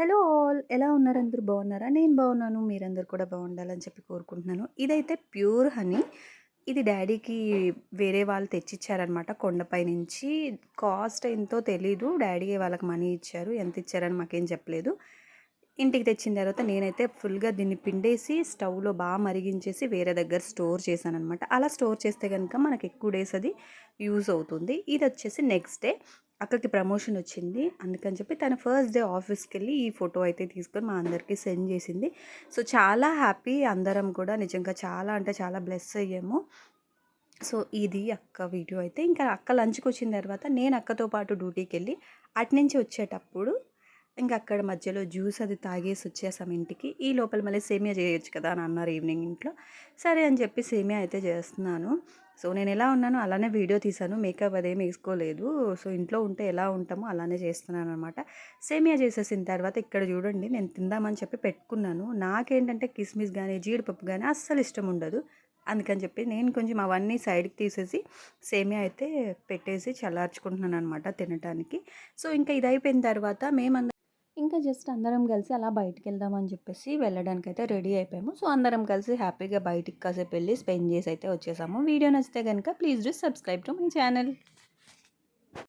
Hello all. ఎలా ఉన్నారు? అందరూ బాగున్నారా? నేను బాగున్నాను. మీరందరూ కూడా బాగుండాలని చెప్పి కోరుకుంటున్నాను. ఇదైతే ప్యూర్ హనీ. ఇది డాడీకి వేరే వాళ్ళు తెచ్చిచ్చారనమాట కొండపై నుంచి. కాస్ట్ ఎంతో తెలీదు. డాడీ వాళ్ళకి మనీ ఇచ్చారు. ఎంత ఇచ్చారని మాకేం చెప్పలేదు. ఇంటికి తెచ్చిన తర్వాత నేనైతే ఫుల్గా దీన్ని పిండేసి స్టవ్లో బాగా మరిగించేసి వేరే దగ్గర స్టోర్ చేశాను అనమాట అలా స్టోర్ చేస్తే కనుక మనకి ఎక్కువ డేస్ అది యూజ్ అవుతుంది. ఇది వచ్చేసి నెక్స్ట్ డే. అక్కడికి ప్రమోషన్ వచ్చింది. అందుకని చెప్పి తను ఫస్ట్ డే ఆఫీస్కి వెళ్ళి ఈ ఫోటో అయితే తీసుకొని మా అందరికీ సెండ్ చేసింది. సో చాలా హ్యాపీ అందరం కూడా నిజంగా చాలా అంటే చాలా బ్లెస్ అయ్యాము. సో ఇది అక్క వీడియో అయితే. ఇంకా అక్క లంచ్కి వచ్చిన తర్వాత నేను అక్కతో పాటు డ్యూటీకి వెళ్ళి అటు నుంచి వచ్చేటప్పుడు ఇంకా అక్కడ మధ్యలో జ్యూస్ అది తాగేసి వచ్చేసాం ఇంటికి. ఈ లోపల మళ్ళీ సేమియా చేయొచ్చు కదా అని అన్నారు ఈవినింగ్ ఇంట్లో. సరే అని చెప్పి సేమియా అయితే చేస్తున్నాను. సో నేను ఎలా ఉన్నానో అలానే వీడియో తీశాను. మేకప్ అదేం వేసుకోలేదు. సో ఇంట్లో ఉంటే ఎలా ఉంటామో అలానే చేస్తున్నాను అనమాట సేమియా చేసేసిన తర్వాత ఇక్కడ చూడండి నేను తిందామని చెప్పి పెట్టుకున్నాను. నాకేంటంటే కిస్మిస్ కానీ జీడిపప్పు కానీ అస్సలు ఇష్టం ఉండదు. అందుకని చెప్పి నేను కొంచెం అవన్నీ సైడ్కి తీసేసి సేమియా అయితే పెట్టేసి చల్లార్చుకుంటున్నాను అనమాట తినడానికి సో ఇంకా ఇది అయిపోయిన తర్వాత మేమందరం ఇంకా జస్ట్ అందరం కలిసి అలా బయటికి వెళ్దామని చెప్పేసి వెళ్ళడానికి అయితే రెడీ అయిపోయాము. సో అందరం కలిసి హ్యాపీగా బయటికి కాసేపు వెళ్ళి స్పెండ్ చేసి అయితే వచ్చేసాము. వీడియో నచ్చితే కనుక please do subscribe to my channel.